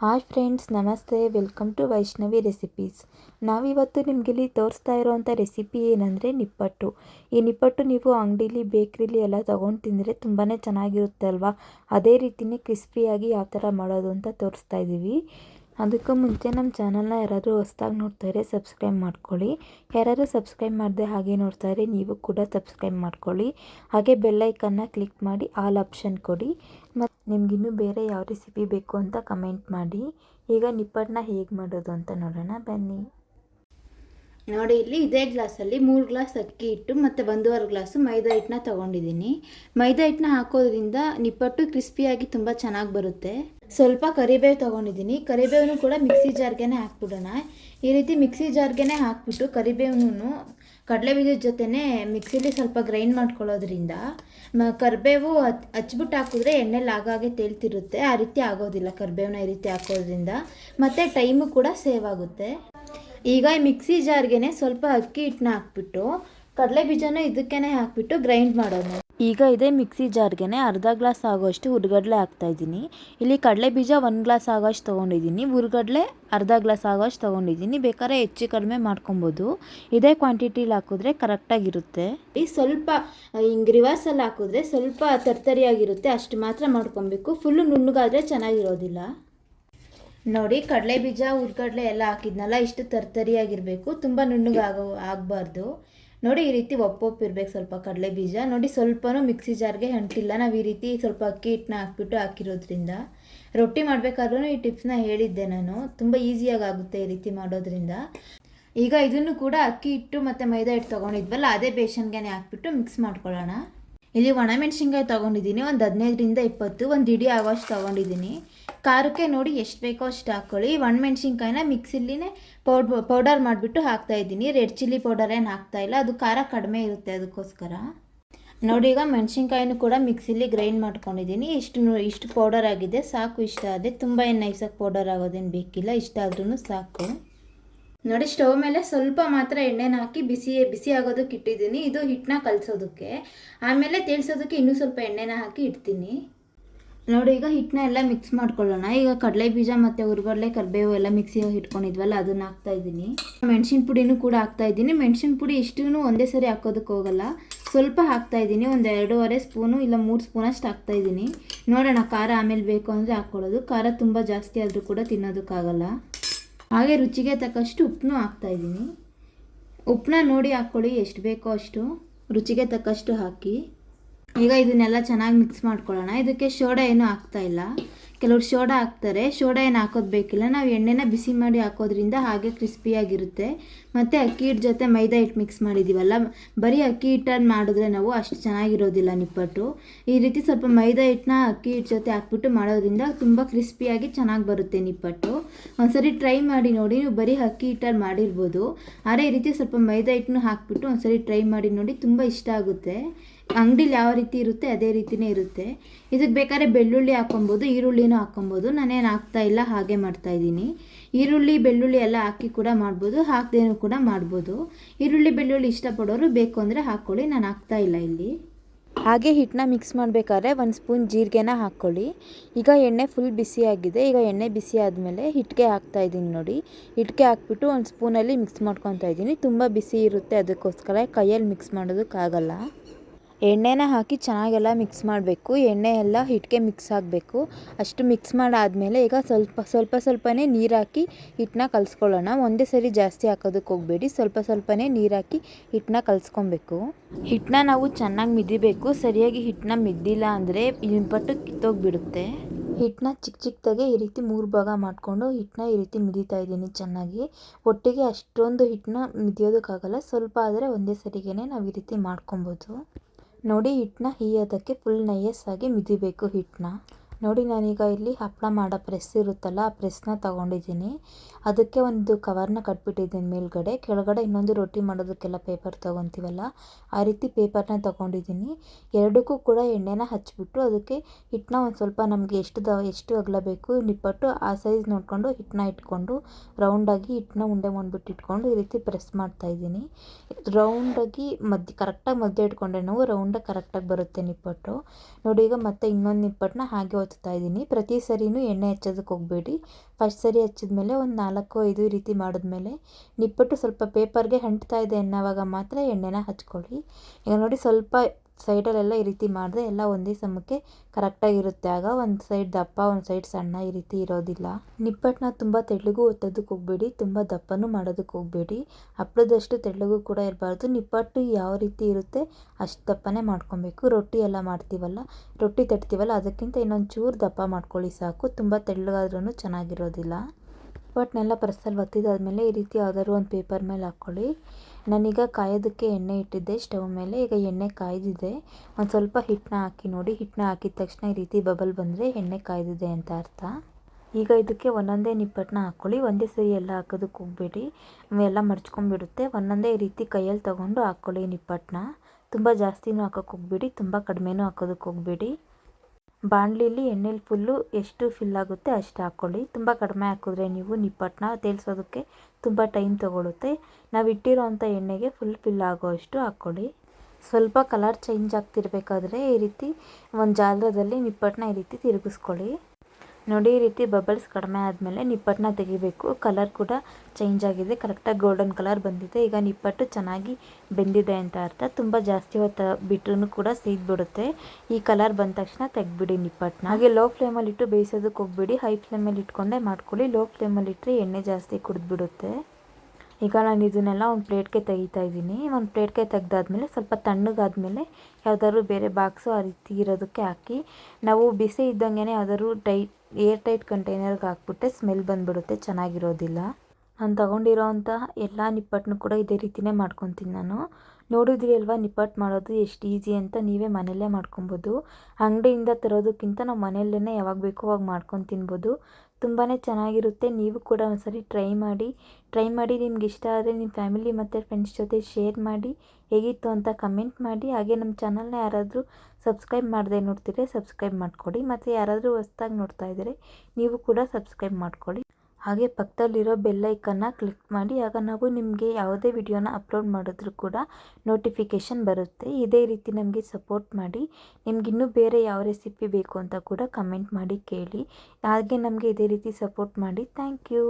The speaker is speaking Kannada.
ಹಾಯ್ ಫ್ರೆಂಡ್ಸ್, ನಮಸ್ತೆ. Welcome to Vaishnavi recipes. ನಾವಿವತ್ತು ನಿಮಗೆ ಇಲ್ಲಿ ತೋರಿಸ್ತಾ ಇರೋವಂಥ ರೆಸಿಪಿ ಏನಂದರೆ ನಿಪ್ಪಟ್ಟು. ಈ ನಿಪ್ಪಟ್ಟು ನೀವು ಅಂಗಡೀಲಿ, ಬೇಕ್ರಿಲಿ ಎಲ್ಲ ತೊಗೊಂಡು ತಿಂದರೆ ತುಂಬಾ ಚೆನ್ನಾಗಿರುತ್ತೆ ಅಲ್ವಾ? ಅದೇ ರೀತಿಯೇ ಕ್ರಿಸ್ಪಿಯಾಗಿ ಯಾವ ಥರ ಮಾಡೋದು ಅಂತ ತೋರಿಸ್ತಾ ಇದ್ದೀವಿ ಅದಕ್ಕೂ ಮುಂಚೆ ನಮ್ಮ ಚಾನಲ್ನ ಯಾರಾದರೂ ಹೊಸ್ದಾಗಿ ನೋಡ್ತಾರೆ ಸಬ್ಸ್ಕ್ರೈಬ್ ಮಾಡ್ಕೊಳ್ಳಿ. ಯಾರಾದರೂ ಸಬ್ಸ್ಕ್ರೈಬ್ ಮಾಡದೆ ಹಾಗೆ ನೋಡ್ತಾರೆ ನೀವು ಕೂಡ ಸಬ್ಸ್ಕ್ರೈಬ್ ಮಾಡ್ಕೊಳ್ಳಿ. ಹಾಗೆ ಬೆಲ್ಲೈಕನ್ನ ಕ್ಲಿಕ್ ಮಾಡಿ ಆಲ್ ಆಪ್ಷನ್ ಕೊಡಿ. ಮತ್ತು ನಿಮಗಿನ್ನೂ ಬೇರೆ ಯಾವ ರೆಸಿಪಿ ಬೇಕು ಅಂತ ಕಮೆಂಟ್ ಮಾಡಿ. ಈಗ ನಿಪ್ಪಟ್ಟನ್ನ ಹೇಗೆ ಮಾಡೋದು ಅಂತ ನೋಡೋಣ, ಬನ್ನಿ. ನೋಡಿ, ಇಲ್ಲಿ ಇದೇ ಗ್ಲಾಸಲ್ಲಿ ಮೂರು ಗ್ಲಾಸ್ ಅಕ್ಕಿ ಹಿಟ್ಟು ಮತ್ತು ಒಂದೂವರೆ ಗ್ಲಾಸು ಮೈದಾ ಹಿಟ್ಟನ್ನ ತೊಗೊಂಡಿದ್ದೀನಿ. ಮೈದಾ ಹಿಟ್ಟನ್ನ ಹಾಕೋದ್ರಿಂದ ನಿಪ್ಪಟ್ಟು ಕ್ರಿಸ್ಪಿಯಾಗಿ ತುಂಬ ಚೆನ್ನಾಗಿ ಬರುತ್ತೆ. ಸ್ವಲ್ಪ ಕರಿಬೇವು ತೊಗೊಂಡಿದ್ದೀನಿ. ಕರಿಬೇವನ್ನು ಕೂಡ ಮಿಕ್ಸಿ ಜಾರ್ಗೆನೇ ಹಾಕ್ಬಿಡೋಣ. ಈ ರೀತಿ ಮಿಕ್ಸಿ ಜಾರ್ಗೆನೇ ಹಾಕ್ಬಿಟ್ಟು ಕರಿಬೇವನ್ನೂ ಕಡಲೆ ಬೀಜದ ಜೊತೆನೇ ಮಿಕ್ಸಿಲಿ ಸ್ವಲ್ಪ ಗ್ರೈಂಡ್ ಮಾಡ್ಕೊಳ್ಳೋದ್ರಿಂದ ಕರಿಬೇವು ಹಚ್ ಹಚ್ಬಿಟ್ಟು ಹಾಕಿದ್ರೆ ಎಣ್ಣೆಲಿ ಆಗಾಗೆ ತೇಲ್ತಿರುತ್ತೆ. ಆ ರೀತಿ ಆಗೋದಿಲ್ಲ ಕರಿಬೇವನ್ನ ಈ ರೀತಿ ಹಾಕೋದ್ರಿಂದ. ಮತ್ತು ಟೈಮು ಕೂಡ ಸೇವ್ ಆಗುತ್ತೆ. ಈಗ ಈ ಮಿಕ್ಸಿ ಜಾರ್ಗೆ ಸ್ವಲ್ಪ ಅಕ್ಕಿ ಹಿಟ್ಟನ್ನ ಹಾಕ್ಬಿಟ್ಟು ಕಡಲೆ ಬೀಜನ ಇದಕ್ಕೇ ಹಾಕ್ಬಿಟ್ಟು ಗ್ರೈಂಡ್ ಮಾಡೋದು ಈಗ ಇದೇ ಮಿಕ್ಸಿ ಜಾರ್ಗೆ ಅರ್ಧ ಗ್ಲಾಸ್ ಆಗೋಷ್ಟು ಹುರ್ಗಡ್ಲೆ ಹಾಕ್ತಾಯಿದ್ದೀನಿ ಇಲ್ಲಿ ಕಡಲೆ ಬೀಜ ಒಂದು ಗ್ಲಾಸ್ ಆಗೋಷ್ಟು ತೊಗೊಂಡಿದ್ದೀನಿ. ಹುರ್ಗಡ್ಲೆ ಅರ್ಧ ಗ್ಲಾಸ್ ಆಗೋಷ್ಟು ತೊಗೊಂಡಿದ್ದೀನಿ. ಬೇಕಾದ್ರೆ ಹೆಚ್ಚು ಕಡಿಮೆ ಮಾಡ್ಕೊಬೋದು. ಇದೇ ಕ್ವಾಂಟಿಟಿಲಿ ಹಾಕಿದ್ರೆ ಕರೆಕ್ಟಾಗಿರುತ್ತೆ. ಈ ಸ್ವಲ್ಪ ಹಿಂಗೆ ರಿವರ್ಸಲ್ಲಿ ಹಾಕಿದ್ರೆ ಸ್ವಲ್ಪ ತರ್ತರಿಯಾಗಿರುತ್ತೆ. ಅಷ್ಟು ಮಾತ್ರ ಮಾಡ್ಕೊಬೇಕು. ಫುಲ್ಲು ನುಣ್ಣಗಾದರೆ ಚೆನ್ನಾಗಿರೋದಿಲ್ಲ. ನೋಡಿ, ಕಡಲೆ ಬೀಜ, ಹುರ್ಗಡ್ಲೆ ಎಲ್ಲ ಹಾಕಿದ್ನಲ್ಲ, ಇಷ್ಟು ತರ್ತರಿಯಾಗಿರಬೇಕು. ತುಂಬ ನುಣ್ಣಗಾಗೋ, ಆಗಬಾರ್ದು. ನೋಡಿ ಈ ರೀತಿ ಒಪ್ಪೊಪ್ಪಿರ್ಬೇಕು ಸ್ವಲ್ಪ ಕಡಲೆ ಬೀಜ. ನೋಡಿ ಸ್ವಲ್ಪನೂ ಮಿಕ್ಸಿ ಜಾರ್ಗೆ ಅಂಟಿಲ್ಲ. ನಾವು ಈ ರೀತಿ ಸ್ವಲ್ಪ ಅಕ್ಕಿ ಹಿಟ್ಟನ್ನ ಹಾಕ್ಬಿಟ್ಟು ಹಾಕಿರೋದ್ರಿಂದ. ರೊಟ್ಟಿ ಮಾಡಬೇಕಾದ್ರೂ ಈ ಟಿಪ್ಸ್ನ ಹೇಳಿದ್ದೆ ನಾನು. ತುಂಬ ಈಸಿಯಾಗಿ ಆಗುತ್ತೆ ಈ ರೀತಿ ಮಾಡೋದ್ರಿಂದ. ಈಗ ಇದನ್ನು ಕೂಡ ಅಕ್ಕಿ ಹಿಟ್ಟು ಮತ್ತು ಮೈದಾ ಹಿಟ್ಟು ತೊಗೊಂಡಿದ್ವಲ್ಲ, ಅದೇ ಬೇಸನ್ಗೆ ಹಾಕ್ಬಿಟ್ಟು ಮಿಕ್ಸ್ ಮಾಡ್ಕೊಳ್ಳೋಣ. ಇಲ್ಲಿ ಒಣಮೆಣ್ಸಿನ್ಕಾಯಿ ತೊಗೊಂಡಿದ್ದೀನಿ. ಒಂದು ಹದಿನೈದರಿಂದ ಇಪ್ಪತ್ತು, ಒಂದು ಇಡೀ ಆಗೋಷ್ಟು ತೊಗೊಂಡಿದ್ದೀನಿ. ಖಾರಕ್ಕೆ ನೋಡಿ ಎಷ್ಟು ಬೇಕೋ ಅಷ್ಟು ಹಾಕ್ಕೊಳ್ಳಿ ಒಣಮೆಣ್ಸಿನ್ಕಾಯಿನ ಮಿಕ್ಸಿಲಿನೇ ಪೌಡ್ ಪೌಡರ್ ಮಾಡಿಬಿಟ್ಟು ಹಾಕ್ತಾಯಿದ್ದೀನಿ ರೆಡ್ ಚಿಲ್ಲಿ ಪೌಡರ್ ಏನು ಹಾಕ್ತಾಯಿಲ್ಲ ಅದು ಖಾರ ಕಡಿಮೆ ಇರುತ್ತೆ ಅದಕ್ಕೋಸ್ಕರ. ನೋಡಿ ಈಗ ಮೆಣಸಿನ್ಕಾಯಿನೂ ಕೂಡ ಮಿಕ್ಸಿಲಿ ಗ್ರೈಂಡ್ ಮಾಡ್ಕೊಂಡಿದ್ದೀನಿ. ಇಷ್ಟು ಇಷ್ಟು ಪೌಡರ್ ಆಗಿದೆ. ಸಾಕು, ಇಷ್ಟ ಆದರೆ ತುಂಬ ಏನು ನೈಸಾಗಿ ಪೌಡರ್ ಆಗೋದೇನು ಬೇಕಿಲ್ಲ. ಇಷ್ಟ ಆದ್ರೂ ಸಾಕು. ನೋಡಿ ಸ್ಟವ್ ಮೇಲೆ ಸ್ವಲ್ಪ ಮಾತ್ರ ಎಣ್ಣೆನ ಹಾಕಿ ಬಿಸಿ ಬಿಸಿ ಆಗೋದಕ್ಕೆ ಇಟ್ಟಿದ್ದೀನಿ. ಇದು ಹಿಟ್ಟನ್ನ ಕಲಿಸೋದಕ್ಕೆ. ಆಮೇಲೆ ತೇಳ್ಸೋದಕ್ಕೆ ಇನ್ನೂ ಸ್ವಲ್ಪ ಎಣ್ಣೆನ ಹಾಕಿ ಇಡ್ತೀನಿ. ನೋಡಿ, ಈಗ ಹಿಟ್ಟನ್ನ ಎಲ್ಲ ಮಿಕ್ಸ್ ಮಾಡ್ಕೊಳ್ಳೋಣ. ಈಗ ಕಡಲೆ ಬೀಜ ಮತ್ತು ಉರ್ಗಡಲೆ ಕರಿಬೇವು ಎಲ್ಲ ಮಿಕ್ಸಿ ಇಟ್ಕೊಂಡಿದ್ವಲ್ಲ ಅದನ್ನ ಹಾಕ್ತಾ ಇದ್ದೀನಿ. ಮೆಣಸಿನ ಪುಡಿನೂ ಕೂಡ ಹಾಕ್ತಾ ಇದ್ದೀನಿ. ಮೆಣಸಿನ ಪುಡಿ ಇಷ್ಟೂ ಒಂದೇ ಸರಿ ಹಾಕೋದಕ್ಕೆ ಹೋಗಲ್ಲ. ಸ್ವಲ್ಪ ಹಾಕ್ತಾ ಇದ್ದೀನಿ. ಒಂದು ಎರಡೂವರೆ ಸ್ಪೂನು ಇಲ್ಲ ಮೂರು ಸ್ಪೂನಷ್ಟು ಹಾಕ್ತಾ ಇದ್ದೀನಿ. ನೋಡೋಣ, ಖಾರ ಆಮೇಲೆ ಬೇಕು ಅಂದರೆ ಹಾಕ್ಕೊಳ್ಳೋದು. ಖಾರ ತುಂಬ ಜಾಸ್ತಿ ಆದರೂ ಕೂಡ ತಿನ್ನೋದಕ್ಕಾಗಲ್ಲ. ಹಾಗೆ ರುಚಿಗೆ ತಕ್ಕಷ್ಟು ಉಪ್ಪನ್ನು ಹಾಕ್ತಾ ಇದ್ದೀನಿ. ಉಪ್ಪನ್ನ ನೋಡಿ ಹಾಕ್ಕೊಳ್ಳಿ, ಎಷ್ಟು ಬೇಕೋ ಅಷ್ಟು. ರುಚಿಗೆ ತಕ್ಕಷ್ಟು ಹಾಕಿ. ಈಗ ಇದನ್ನೆಲ್ಲ ಚೆನ್ನಾಗಿ ಮಿಕ್ಸ್ ಮಾಡ್ಕೊಳ್ಳೋಣ. ಇದಕ್ಕೆ ಶೋಡ ಏನು ಹಾಕ್ತಾ ಇಲ್ಲ. ಕೆಲವರು ಶೋಡ ಹಾಕ್ತಾರೆ. ಶೋಡ ಏನು ಹಾಕೋದು ಬೇಕಿಲ್ಲ. ನಾವು ಎಣ್ಣೆನ ಬಿಸಿ ಮಾಡಿ ಹಾಕೋದ್ರಿಂದ ಹಾಗೆ ಕ್ರಿಸ್ಪಿಯಾಗಿರುತ್ತೆ ಮತ್ತು ಅಕ್ಕಿ ಹಿಟ್ಟು ಜೊತೆ ಮೈದಾ ಹಿಟ್ಟು ಮಿಕ್ಸ್ ಮಾಡಿದ್ದೀವಲ್ಲ ಬರೀ ಅಕ್ಕಿ ಹಿಟ್ಟನ್ನು ಮಾಡಿದ್ರೆ ನಾವು ಅಷ್ಟು ಚೆನ್ನಾಗಿರೋದಿಲ್ಲ ನಿಪ್ಪಟ್ಟು. ಈ ರೀತಿ ಸ್ವಲ್ಪ ಮೈದಾ ಹಿಟ್ಟನ್ನ ಅಕ್ಕಿ ಹಿಟ್ಟು ಜೊತೆ ಹಾಕ್ಬಿಟ್ಟು ಮಾಡೋದ್ರಿಂದ ತುಂಬ ಕ್ರಿಸ್ಪಿಯಾಗಿ ಚೆನ್ನಾಗಿ ಬರುತ್ತೆ ನಿಪ್ಪಟ್ಟು. ಒಂದ್ಸರಿ ಟ್ರೈ ಮಾಡಿ ನೋಡಿ. ನೀವು ಬರೀ ಅಕ್ಕಿ ಹಿಟ್ಟಲ್ಲಿ ಮಾಡಿರ್ಬೋದು. ಆದರೆ ಈ ರೀತಿ ಸ್ವಲ್ಪ ಮೈದಾ ಹಿಟ್ಟನ್ನು ಹಾಕ್ಬಿಟ್ಟು ಒಂದ್ಸರಿ ಟ್ರೈ ಮಾಡಿ ನೋಡಿ. ತುಂಬ ಇಷ್ಟ ಆಗುತ್ತೆ. ಅಂಗಡಿಲಿ ಯಾವ ರೀತಿ ಇರುತ್ತೆ, ಅದೇ ರೀತಿಯೇ ಇರುತ್ತೆ. ಇದಕ್ಕೆ ಬೇಕಾದ್ರೆ ಬೆಳ್ಳುಳ್ಳಿ ಹಾಕೊಬೋದು ಈರುಳ್ಳಿನೂ ಹಾಕೊಬೋದು ನಾನೇನು ಹಾಕ್ತಾ ಇಲ್ಲ, ಹಾಗೆ ಮಾಡ್ತಾ ಇದ್ದೀನಿ. ಈರುಳ್ಳಿ, ಬೆಳ್ಳುಳ್ಳಿ ಎಲ್ಲ ಹಾಕಿ ಕೂಡ ಮಾಡ್ಬೋದು, ಹಾಕ್ದೇನೂ ಕೂಡ ಮಾಡ್ಬೋದು. ಈರುಳ್ಳಿ, ಬೆಳ್ಳುಳ್ಳಿ ಇಷ್ಟಪಡೋರು ಬೇಕು ಅಂದರೆ ಹಾಕ್ಕೊಳ್ಳಿ, ನಾನು ಹಾಕ್ತಾ ಇಲ್ಲ ಇಲ್ಲಿ. ಹಾಗೆ ಹಿಟ್ಟನ್ನ ಮಿಕ್ಸ್ ಮಾಡಬೇಕಾದ್ರೆ ಒಂದು ಸ್ಪೂನ್ ಜೀರಿಗೆನ ಹಾಕ್ಕೊಳ್ಳಿ. ಈಗ ಎಣ್ಣೆ ಫುಲ್ ಬಿಸಿಯಾಗಿದೆ ಈಗ ಎಣ್ಣೆ ಬಿಸಿ ಆದಮೇಲೆ ಹಿಟ್ಟಿಗೆ ಹಾಕ್ತಾ ಇದ್ದೀನಿ ನೋಡಿ. ಹಿಟ್ಟಿಗೆ ಹಾಕ್ಬಿಟ್ಟು ಒಂದು ಸ್ಪೂನಲ್ಲಿ ಮಿಕ್ಸ್ ಮಾಡ್ಕೊತಾ ಇದ್ದೀನಿ. ತುಂಬ ಬಿಸಿ ಇರುತ್ತೆ, ಅದಕ್ಕೋಸ್ಕರ ಕೈಯಲ್ಲಿ ಮಿಕ್ಸ್ ಮಾಡೋದಕ್ಕಾಗಲ್ಲ. ಎಣ್ಣೆನ ಹಾಕಿ ಚೆನ್ನಾಗೆಲ್ಲ ಮಿಕ್ಸ್ ಮಾಡಬೇಕು. ಎಣ್ಣೆ ಎಲ್ಲ ಹಿಟ್ಟಿಗೆ ಮಿಕ್ಸ್ ಆಗಬೇಕು. ಅಷ್ಟು ಮಿಕ್ಸ್ ಮಾಡಾದಮೇಲೆ ಈಗ ಸ್ವಲ್ಪ ಸ್ವಲ್ಪ ಸ್ವಲ್ಪನೇ ನೀರು ಹಾಕಿ ಹಿಟ್ಟನ್ನ ಕಲಿಸ್ಕೊಳ್ಳೋಣ. ಒಂದೇ ಸರಿ ಜಾಸ್ತಿ ಹಾಕೋದಕ್ಕೆ ಹೋಗಬೇಡಿ. ಸ್ವಲ್ಪ ಸ್ವಲ್ಪನೇ ನೀರು ಹಾಕಿ ಹಿಟ್ಟನ್ನ ಕಲಿಸ್ಕೊಬೇಕು. ಹಿಟ್ಟನ್ನ ನಾವು ಚೆನ್ನಾಗಿ ಮಿದಿಬೇಕು. ಸರಿಯಾಗಿ ಹಿಟ್ಟನ್ನ ಮಿದ್ದಿಲ್ಲ ಅಂದರೆ ಇಂಪಟ್ಟು ಕಿತ್ತೋಗಿಬಿಡುತ್ತೆ. ಹಿಟ್ಟನ್ನ ಚಿಕ್ಕ ಚಿಕ್ಕದಾಗೆ ಈ ರೀತಿ ಮೂರು ಭಾಗ ಮಾಡಿಕೊಂಡು ಹಿಟ್ಟನ್ನ ಈ ರೀತಿ ಮಿದಿತಾ ಇದ್ದೀನಿ ಚೆನ್ನಾಗಿ. ಒಟ್ಟಿಗೆ ಅಷ್ಟೊಂದು ಹಿಟ್ಟನ್ನ ಮಿದಿಯೋದಕ್ಕಾಗಲ್ಲ. ಸ್ವಲ್ಪ ಆದರೆ ಒಂದೇ ಸರಿಗೇ ನಾವು ಈ ರೀತಿ ಮಾಡ್ಕೊಬೋದು. ನೋಡಿ ಹಿಟ್ಟನ್ನ ಹೀಯೋದಕ್ಕೆ ಫುಲ್ ನೈಯಸ್ಸಾಗಿ ಮಿದಿಬೇಕು ಹಿಟ್ಟನ್ನ ನೋಡಿ, ನಾನೀಗ ಇಲ್ಲಿ ಹಪ್ಪಳ ಮಾಡೋ ಪ್ರೆಸ್ ಇರುತ್ತಲ್ಲ, ಆ ಪ್ರೆಸ್ನ ತೊಗೊಂಡಿದ್ದೀನಿ. ಅದಕ್ಕೆ ಒಂದು ಕವರ್ನ ಕಟ್ಬಿಟ್ಟಿದ್ದೀನಿ ಮೇಲ್ಗಡೆ. ಕೆಳಗಡೆ ಇನ್ನೊಂದು ರೊಟ್ಟಿ ಮಾಡೋದಕ್ಕೆಲ್ಲ ಪೇಪರ್ ತೊಗೊತೀವಲ್ಲ, ಆ ರೀತಿ ಪೇಪರ್ನ ತೊಗೊಂಡಿದ್ದೀನಿ. ಎರಡಕ್ಕೂ ಕೂಡ ಎಣ್ಣೆನ ಹಚ್ಚಿಬಿಟ್ಟು ಅದಕ್ಕೆ ಹಿಟ್ಟನ್ನ ಒಂದು ಸ್ವಲ್ಪ ನಮಗೆ ಎಷ್ಟು ದ, ಎಷ್ಟು ಅಗಲ ಬೇಕು, ನಿಪ್ಪಟ್ಟು ಆ ಸೈಜ್ ನೋಡಿಕೊಂಡು ಹಿಟ್ಟನ್ನ ಇಟ್ಕೊಂಡು, ರೌಂಡಾಗಿ ಹಿಟ್ಟನ್ನ ಉಂಡೆ ಮಾಡಿಬಿಟ್ಟು ಇಟ್ಕೊಂಡು ಈ ರೀತಿ ಪ್ರೆಸ್ ಮಾಡ್ತಾಯಿದ್ದೀನಿ ರೌಂಡಾಗಿ ಮಧ್ಯ, ಕರೆಕ್ಟಾಗಿ ಮಧ್ಯೆ ಇಟ್ಕೊಂಡ್ರೆ ನಾವು, ರೌಂಡಾಗಿ ಕರೆಕ್ಟಾಗಿ ಬರುತ್ತೆ ನಿಪ್ಪಟ್ಟು. ನೋಡಿ, ಈಗ ಮತ್ತೆ ಇನ್ನೊಂದು ನಿಪ್ಪಟ್ಟನ್ನ ಹಾಗೆ ಒತ್ತಾ ಇದ್ದೀನಿ. ಪ್ರತಿ ಸರಿನೂ ಎಣ್ಣೆ ಹಚ್ಚೋದಕ್ಕೆ ಹೋಗಬೇಡಿ. ಫಸ್ಟ್ ಸರಿ ಹಚ್ಚಿದ ಮೇಲೆ ಒಂದು ನಾಲ್ಕು, ಐದು ರೀತಿ ಮಾಡಿದ್ಮೇಲೆ ನಿಪ್ಪಟ್ಟು ಸ್ವಲ್ಪ ಪೇಪರ್ಗೆ ಹಂಟ್ತಾ ಇದೆ ಅನ್ನೋವಾಗ ಮಾತ್ರ ಎಣ್ಣೆನ ಹಚ್ಕೊಳ್ಳಿ. ಈಗ ನೋಡಿ ಸ್ವಲ್ಪ ಸೈಡಲ್ಲೆಲ್ಲ ಈ ರೀತಿ ಮಾಡಿದ್ರೆ ಎಲ್ಲ ಒಂದೇ ಸಮಕ್ಕೆ ಕರೆಕ್ಟಾಗಿರುತ್ತೆ ಆಗ ಒಂದು ಸೈಡ್ ದಪ್ಪ, ಒಂದು ಸೈಡ್ ಸಣ್ಣ ಈ ರೀತಿ ಇರೋದಿಲ್ಲ. ನಿಪ್ಪಟ್ಟನ್ನ ತುಂಬ ತೆಳ್ಳಗೂ ಒತ್ತೋದಕ್ಕೆ ಹೋಗಬೇಡಿ. ತುಂಬ ದಪ್ಪನೂ ಮಾಡೋದಕ್ಕೆ ಹೋಗಬೇಡಿ. ಹಪ್ಪಳದಷ್ಟು ತೆಳ್ಳಗೂ ಕೂಡ ಇರಬಾರ್ದು. ನಿಪ್ಪಟ್ಟು ಯಾವ ರೀತಿ ಇರುತ್ತೆ ಅಷ್ಟು ದಪ್ಪನೇ ಮಾಡ್ಕೊಬೇಕು. ರೊಟ್ಟಿ ಎಲ್ಲ ಮಾಡ್ತೀವಲ್ಲ, ರೊಟ್ಟಿ ತಟ್ತೀವಲ್ಲ, ಅದಕ್ಕಿಂತ ಇನ್ನೊಂದು ಚೂರು ದಪ್ಪ ಮಾಡ್ಕೊಳ್ಳಿ ಸಾಕು. ತುಂಬ ತೆಳ್ಳಗಾದ್ರೂ ಚೆನ್ನಾಗಿರೋದಿಲ್ಲ. ನಿಪ್ಪಟ್ಟನ್ನೆಲ್ಲ ಪ್ರೆಸ್ಸಲ್ಲಿ ಒತ್ತಿದಾದಮೇಲೆ ಈ ರೀತಿ ಯಾವ್ದಾದ್ರು ಒಂದು ಪೇಪರ್ ಮೇಲೆ ಹಾಕ್ಕೊಳ್ಳಿ. ನಾನೀಗ ಕಾಯೋದಕ್ಕೆ ಎಣ್ಣೆ ಇಟ್ಟಿದ್ದೆ, ಸ್ಟವ್ ಮೇಲೆ. ಈಗ ಎಣ್ಣೆ ಕಾಯ್ದಿದೆ. ಒಂದು ಸ್ವಲ್ಪ ಹಿಟ್ಟನ್ನ ಹಾಕಿ ನೋಡಿ. ಹಿಟ್ಟನ್ನ ಹಾಕಿದ ತಕ್ಷಣ ಈ ರೀತಿ ಬಬಲ್ ಬಂದರೆ ಎಣ್ಣೆ ಕಾಯ್ದಿದೆ ಅಂತ ಅರ್ಥ. ಈಗ ಇದಕ್ಕೆ ಒಂದೊಂದೇ ನಿಪ್ಪಟ್ಟನ್ನ ಹಾಕ್ಕೊಳ್ಳಿ. ಒಂದೇ ಸರಿ ಎಲ್ಲ ಹಾಕೋದಕ್ಕೆ ಹೋಗಬೇಡಿ. ಎಲ್ಲ ಮಡ್ಚ್ಕೊಂಡ್ಬಿಡುತ್ತೆ ಒಂದೊಂದೇ ರೀತಿ ಕೈಯಲ್ಲಿ ತೊಗೊಂಡು ಹಾಕ್ಕೊಳ್ಳಿ ನಿಪ್ಪಟ್ಟನ್ನ. ತುಂಬ ಜಾಸ್ತಿನೂ ಹಾಕೋಕ್ಕೆ ಹೋಗ್ಬೇಡಿ. ತುಂಬ ಕಡಿಮೆನೂ ಹಾಕೋದಕ್ಕೆ ಹೋಗಬೇಡಿ. ಬಾಣಲಿಲಿ ಎಣ್ಣೆಲಿ ಫುಲ್ಲು ಎಷ್ಟು ಫಿಲ್ ಆಗುತ್ತೆ ಅಷ್ಟು ಹಾಕ್ಕೊಳ್ಳಿ ತುಂಬ ಕಡಿಮೆ ಹಾಕಿದ್ರೆ ನೀವು ನಿಪ್ಪಟ್ಟನ್ನ ತೇಲ್ಸೋದಕ್ಕೆ ತುಂಬ ಟೈಮ್ ತೊಗೊಳುತ್ತೆ. ನಾವು ಇಟ್ಟಿರೋ ಅಂಥ ಎಣ್ಣೆಗೆ ಫುಲ್ ಫಿಲ್ ಆಗೋ ಅಷ್ಟು ಹಾಕ್ಕೊಳ್ಳಿ ಸ್ವಲ್ಪ ಕಲರ್ ಚೇಂಜ್ ಆಗ್ತಿರ್ಬೇಕಾದ್ರೆ ಈ ರೀತಿ ಒಂದು ಜಾಲದಲ್ಲಿ ನಿಪ್ಪಟ್ಟನ್ನ ಈ ರೀತಿ ತಿರುಗಿಸ್ಕೊಳ್ಳಿ. ನೋಡಿ, ಈ ರೀತಿ ಬಬಲ್ಸ್ ಕಡಿಮೆ ಆದಮೇಲೆ ನಿಪ್ಪಟ್ಟನ್ನ ತೆಗಿಬೇಕು. ಕಲರ್ ಕೂಡ ಚೇಂಜ್ ಆಗಿದೆ. ಕರೆಕ್ಟಾಗಿ ಗೋಲ್ಡನ್ ಕಲರ್ ಬಂದಿದೆ. ಈಗ ನಿಪ್ಪಟ್ಟು ಚೆನ್ನಾಗಿ ಬೆಂದಿದೆ ಅಂತ ಅರ್ಥ. ತುಂಬ ಜಾಸ್ತಿ ಹೊತ್ತು ಬಿಟ್ರೂ ಕೂಡ ಸೀದ್ಬಿಡುತ್ತೆ. ಈ ಕಲರ್ ಬಂದ ತಕ್ಷಣ ತೆಗ್ಬಿಡಿ ನಿಪ್ಪಟ್ಟನ್ನ ಹಾಗೆ ಲೋ ಫ್ಲೇಮಲ್ಲಿ ಇಟ್ಟು ಬೇಯಿಸೋದಕ್ಕೆ ಹೋಗ್ಬಿಡಿ. ಹೈ ಫ್ಲೇಮಲ್ಲಿ ಇಟ್ಕೊಂಡೇ ಮಾಡ್ಕೊಳ್ಳಿ. ಲೋ ಫ್ಲೇಮಲ್ಲಿ ಇಟ್ಟರೆ ಎಣ್ಣೆ ಜಾಸ್ತಿ ಕುಡಿದ್ಬಿಡುತ್ತೆ. ಈಗ ನಾನು ಇದನ್ನೆಲ್ಲ ಒಂದು ಪ್ಲೇಟ್ಗೆ ತೆಗಿತಾ ಇದ್ದೀನಿ. ಒಂದು ಪ್ಲೇಟ್ಗೆ ತೆಗ್ದಾದ್ಮೇಲೆ ಸ್ವಲ್ಪ ತಣ್ಣಗಾದ್ಮೇಲೆ ಯಾವುದಾದ್ರು ಬೇರೆ ಬಾಕ್ಸು ಆ ರೀತಿ ಇರೋದಕ್ಕೆ ಹಾಕಿ. ನಾವು ಬಿಸಿ ಇದ್ದಂಗೆ ಯಾವ್ದಾದ್ರು ಟೈಟ್ ಏರ್ ಟೈಟ್ ಕಂಟೈನರ್ಗೆ ಹಾಕ್ಬಿಟ್ಟೆ, ಸ್ಮೆಲ್ ಬಂದುಬಿಡುತ್ತೆ, ಚೆನ್ನಾಗಿರೋದಿಲ್ಲ. ನಾನು ತಗೊಂಡಿರೋವಂಥ ಎಲ್ಲ ನಿಪ್ಪಟ್ಟನ್ನು ಕೂಡ ಇದೇ ರೀತಿಯೇ ಮಾಡ್ಕೊತೀನಿ ನಾನು. ನೋಡಿದ್ರಿ ಅಲ್ವಾ ನಿಪ್ಪಟ್ಟು ಮಾಡೋದು ಎಷ್ಟು ಈಸಿ ಅಂತ ನೀವೇ ಮನೆಯಲ್ಲೇ ಮಾಡ್ಕೊಬೋದು. ಅಂಗಡಿಯಿಂದ ತರೋದಕ್ಕಿಂತ ನಾವು ಮನೆಯಲ್ಲೇ ಯಾವಾಗ ಬೇಕೋ ಅವಾಗ ಮಾಡ್ಕೊಂಡು ತಿನ್ಬೋದು. ತುಂಬಾ ಚೆನ್ನಾಗಿರುತ್ತೆ. ನೀವು ಕೂಡ ಒಂದ್ಸರಿ ಟ್ರೈ ಮಾಡಿ. ಟ್ರೈ ಮಾಡಿ ನಿಮ್ಗೆ ಇಷ್ಟ ಆದರೆ ನಿಮ್ಮ ಫ್ಯಾಮಿಲಿ ಮತ್ತು ಫ್ರೆಂಡ್ಸ್ ಜೊತೆ ಶೇರ್ ಮಾಡಿ. ಹೇಗಿತ್ತು ಅಂತ ಕಮೆಂಟ್ ಮಾಡಿ. ಹಾಗೆ ನಮ್ಮ ಚಾನಲ್ನ ಯಾರಾದರೂ ಸಬ್ಸ್ಕ್ರೈಬ್ ಮಾಡದೆ ನೋಡ್ತಿದ್ರೆ ಸಬ್ಸ್ಕ್ರೈಬ್ ಮಾಡಿಕೊಡಿ. ಮತ್ತು ಯಾರಾದರೂ ಹೊಸ್ದಾಗಿ ನೋಡ್ತಾ ಇದ್ದರೆ ನೀವು ಕೂಡ ಸಬ್ಸ್ಕ್ರೈಬ್ ಮಾಡ್ಕೊಳ್ಳಿ ಹಾಗೆ ಪಕ್ಕದಲ್ಲಿರೋ ಬೆಲ್ಲೈಕನ್ನ ಕ್ಲಿಕ್ ಮಾಡಿ, ಆಗ ನಾವು ನಿಮಗೆ ಯಾವುದೇ ವಿಡಿಯೋನ ಅಪ್ಲೋಡ್ ಮಾಡಿದ್ರೂ ಕೂಡ ನೋಟಿಫಿಕೇಷನ್ ಬರುತ್ತೆ. ಇದೇ ರೀತಿ ನಮಗೆ ಸಪೋರ್ಟ್ ಮಾಡಿ ನಿಮ್ಗಿನ್ನೂ ಬೇರೆ ಯಾವ ರೆಸಿಪಿ ಬೇಕು ಅಂತ ಕೂಡ ಕಮೆಂಟ್ ಮಾಡಿ ಕೇಳಿ. ಹಾಗೆ ನಮಗೆ ಇದೇ ರೀತಿ ಸಪೋರ್ಟ್ ಮಾಡಿ. Thank you